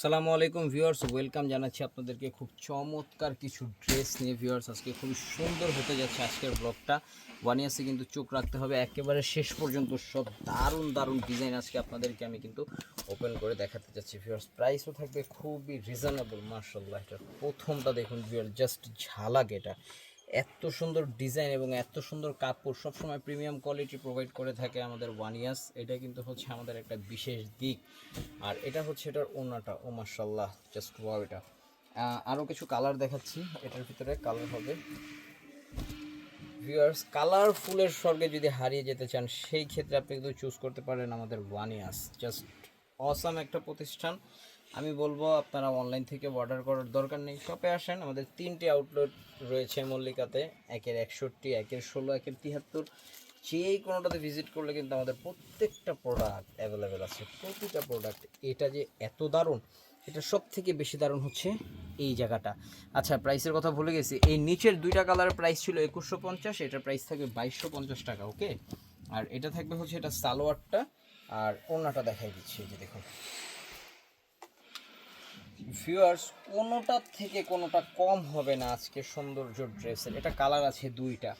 সালামু আলাইকুম viewers, welcome জানাচ্ছি আপনাদেরকে খুব চমৎকার কিছু ড্রেস নিয়ে ভিউয়ার্স। আজকে খুবই সুন্দর হতে যাচ্ছে আজকের ব্লগটা। ওয়ানিয়াসে কিন্তু চোখ রাখতে হবে, একেবারে শেষ পর্যন্ত সব দারুণ দারুণ ডিজাইন আজকে আপনাদেরকে আমি কিন্তু ওপেন করে দেখাতে যাচ্ছি ভিউয়ার্স। প্রাইসও থাকবে খুবই রিজনেবল মার্শাল্লাহ এটা প্রথমটা দেখুন ভিউয়ার জাস্ট ঝালাক এটা। এত সুন্দর ডিজাইন এবং এত সুন্দর কাপড় সবসময় প্রিমিয়াম কোয়ালিটি প্রোভাইড করে থাকে আমাদের ওয়ান ইয়ার্স এটা কিন্তু হচ্ছে আমাদের একটা বিশেষ দিক। আর এটা হচ্ছে এটার ওনাটা। ও মার্শাল্লাহ জাস্ট ওয়াও এটা। আরও কিছু কালার দেখাচ্ছি। এটার ভিতরে কালার হবে। ভিউয়ার্স কালারফুলের স্বর্গে যদি হারিয়ে যেতে চান, সেই ক্ষেত্রে আপনি কিন্তু চুজ করতে পারেন আমাদের ওয়ান ইয়ার্স জাস্ট অসাম একটা প্রতিষ্ঠান। আমি বলব, আপনারা অনলাইন থেকে অর্ডার করার দরকার নেই। শপে আসেন, আমাদের তিনটি আউটলেট রয়েছে মল্লিকাতে, একের একষট্টি, একের ষোলো, একের তিয়াত্তর যেই কোনোটাতে ভিজিট করলে কিন্তু আমাদের প্রত্যেকটা প্রোডাক্ট অ্যাভেলেবেল আছে। প্রতিটা প্রোডাক্ট এটা যে এত দারুণ, এটা সব থেকে বেশি দারুণ হচ্ছে এই জায়গাটা। আচ্ছা প্রাইসের কথা ভুলে গেছি। এই নিচের দুইটা কালারের প্রাইস ছিল একুশশো পঞ্চাশ, এটার প্রাইস থাকবে বাইশশো পঞ্চাশ টাকা ওকে আর এটা থাকবে হচ্ছে এটা সালোয়ারটা, আর ওড়নাটা দেখাই দিচ্ছি যে দেখুন। ভিউয়ার্স কোনোটার থেকে কোনোটা কম হবে না আজকে সৌন্দর্য ড্রেসের। এটা কালার আছে দুইটা।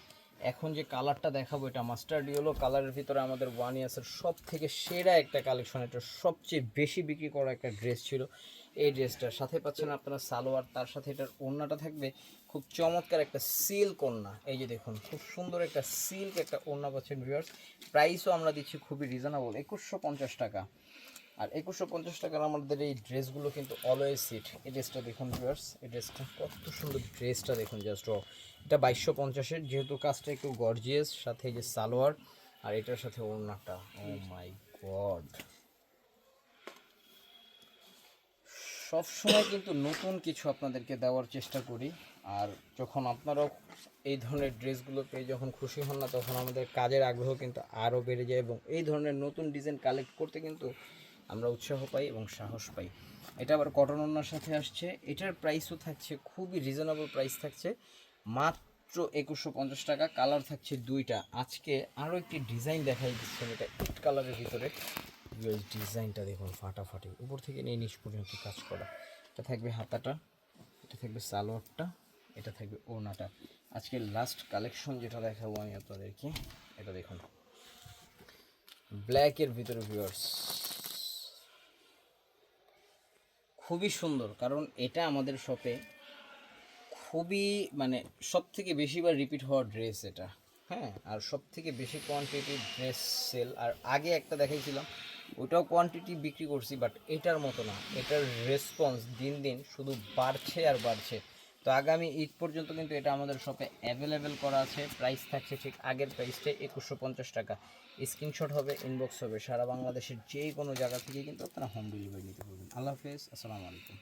এখন যে কালারটা দেখাবো, এটা মাস্টার্ড ইয়েলো কালারের ভিতরে আমাদের ওয়ান ইয়ার্সের সব থেকে সেরা একটা কালেকশন এটা সবচেয়ে বেশি বিক্রি করা একটা ড্রেস ছিল। এই ড্রেসটার সাথে পাচ্ছেন আপনারা সালোয়ার, তার সাথে এটার ওড়নাটা থাকবে খুব চমৎকার একটা সিল্ক ওড়না। এই যে দেখুন, খুব সুন্দর একটা সিল্ক একটা ওড়না পাচ্ছেন ভিউয়ার্স প্রাইসও আমরা দিচ্ছি খুবই রিজনেবল একুশশো পঞ্চাশ টাকা। আর একুশশো পঞ্চাশ টাকার আমাদের এই ড্রেসগুলো কিন্তু অলওয়েজ সিট এই ড্রেসটা দেখুন ভিউয়ার্স এই ড্রেসটা কত সুন্দর ড্রেসটা দেখুন জাস্ট এটা বাইশশো পঞ্চাশের, যেহেতু কাজটা একটু গর্জিয়াস সাথে যে সালোয়ার, আর এটার সাথে ওড়নাটা। ও মাই গড সবসময় কিন্তু নতুন কিছু আপনাদেরকে দেওয়ার চেষ্টা করি, আর যখন আপনারাও এই ধরনের ড্রেসগুলো পেয়ে যখন খুশি হন না, তখন আমাদের কাজের আগ্রহ কিন্তু আরও বেড়ে যায় এবং এই ধরনের নতুন ডিজাইন কালেক্ট করতে কিন্তু আমরা উৎসাহ পাই এবং সাহস পাই। এটা আবার কটন ওনার সাথে আসছে। এটার প্রাইসও থাকছে, খুবই রিজনেবল প্রাইস থাকছে। মাত্র একুশশো পঞ্চাশ টাকা কালার থাকছে দুইটা। আজকে আরও একটি ডিজাইন দেখাই দিচ্ছেন এটা ইট কালারের ভিতরে। ডিজাইনটা দেখুন ফাটাফাটি। উপর থেকে নিয়ে নিচ পর্যন্ত কাজ করা। এটা থাকবে হাতাটা, এটা থাকবে সালোয়ারটা, এটা থাকবে ওড়নাটা। আজকে লাস্ট কালেকশন যেটা দেখাবো আমি আপনাদেরকে, এটা দেখুন। ব্ল্যাকের ভিতরে ভিউয়ার্স খুবই সুন্দর। কারণ এটা আমাদের শপে খুবই মানে সব থেকে বেশিবার রিপিট হওয়া ড্রেস এটা। হ্যাঁ আর সব থেকে বেশি কোয়ান্টিটি ড্রেস সেল আর আগে একটা দেখাইছিলাম, ওটাও কোয়ান্টিটি বিক্রি করছি বাট এটার মতো না। এটার রেসপন্স দিন দিন শুধু বাড়ছে আর বাড়ছে। তো আগামী ঈদ পর্যন্ত কিন্তু এটা আমাদের শপে অ্যাভেলেবেল করা আছে। প্রাইস থাকছে ঠিক আগের প্রাইসটা একুশশো পঞ্চাশ টাকা। স্ক্রিনশট হবে ইনবক্স হবে। সারা বাংলাদেশের যে কোনো জায়গা থেকে কিন্তু আপনারা হোম ডেলিভারি নিতে পারবেন। আল্লাহ হাফেজ, আসসালামু আলাইকুম।